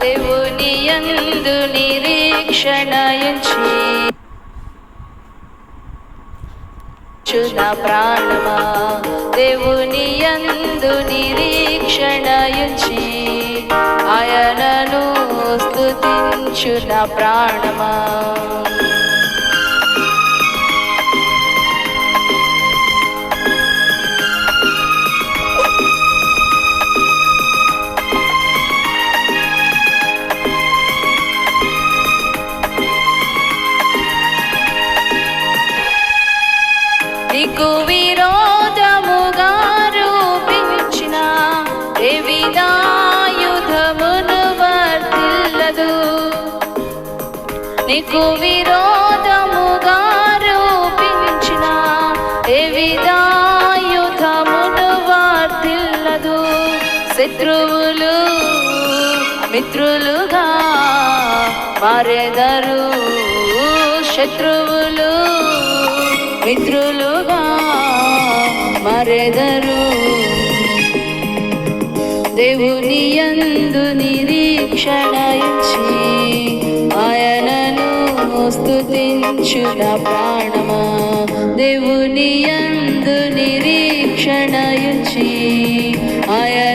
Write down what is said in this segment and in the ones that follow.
దేవుని యందు నిరీక్షణయుంచి చునా ప్రాణమా? దేవుని యందు నిరీక్షణయుంచి ఆయనను స్తుతించున ప్రాణమా? నీకు విరోధముగా రూపించిన ఏ విధాయుధమును వర్తిల్లదు. శత్రువులు మిత్రులుగా మారెదరు. శత్రువులు మిత్రులుగా మరెదరు. దేవుని యందు ఆయన ఆయనను స్తుతించున ప్రాణమా? దేవుని అందు నిరీక్షణయుచి ఆయనను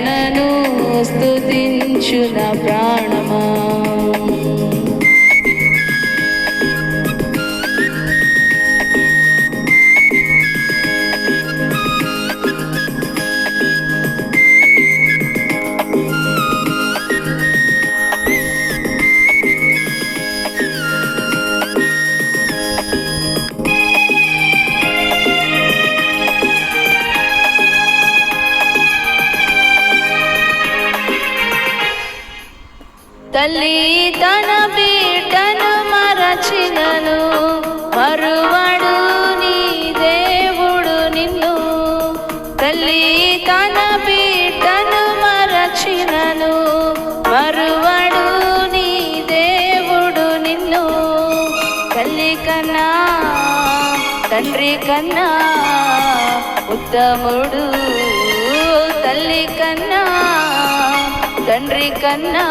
తల్లి తన బిడ్డను మరచినను. మరువడు నీ దేవుడు నిన్ను. తల్లి తన బిడ్డను మరచినను. మరువడు నీ దేవుడు నిన్ను. తల్లి కన్నా తండ్రి కన్నా ఉత్తముడు. తల్లి కన్నా తండ్రి కన్నా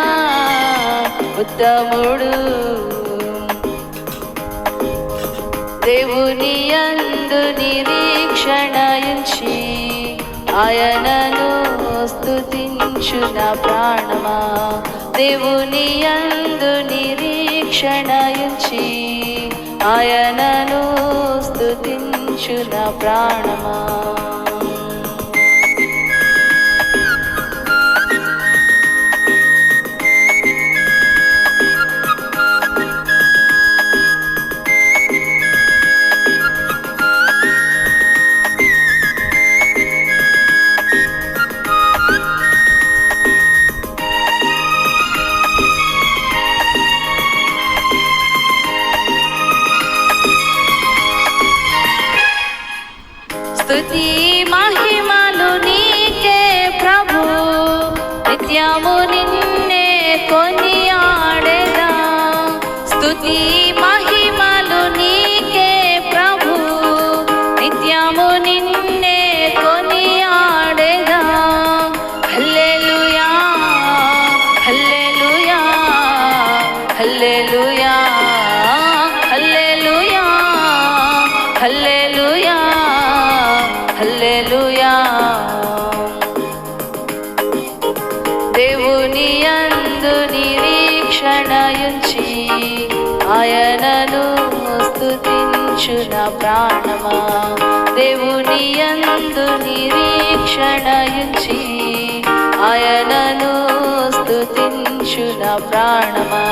ఉత్తముడు. దేవుని అందు నిరీక్షణ ఉంచి ఆయనను స్తుతించున ప్రాణమా. దేవుని అందు నిరీక్షణ ఉంచి ఆయనను స్తుతించున ప్రాణమా. స్తుతి మహిమలు నీకే ప్రభు. నిత్యము నిన్నే కొనియాడేదా. స్తుతి మహిమలు నీకే ప్రభు. నిత్యము నిన్నే కొనియాడేదా. హల్లెలూయా హల్లెలూయా హల్లెలూయా హల్లెలూయా హల్లె దేవుని అందు నిరీక్షణయుంచి ఆయనను స్తుతించున ప్రాణమా. దేవుని అందు నిరీక్షణయుంచి ఆయనను స్తుతించున ప్రాణమా.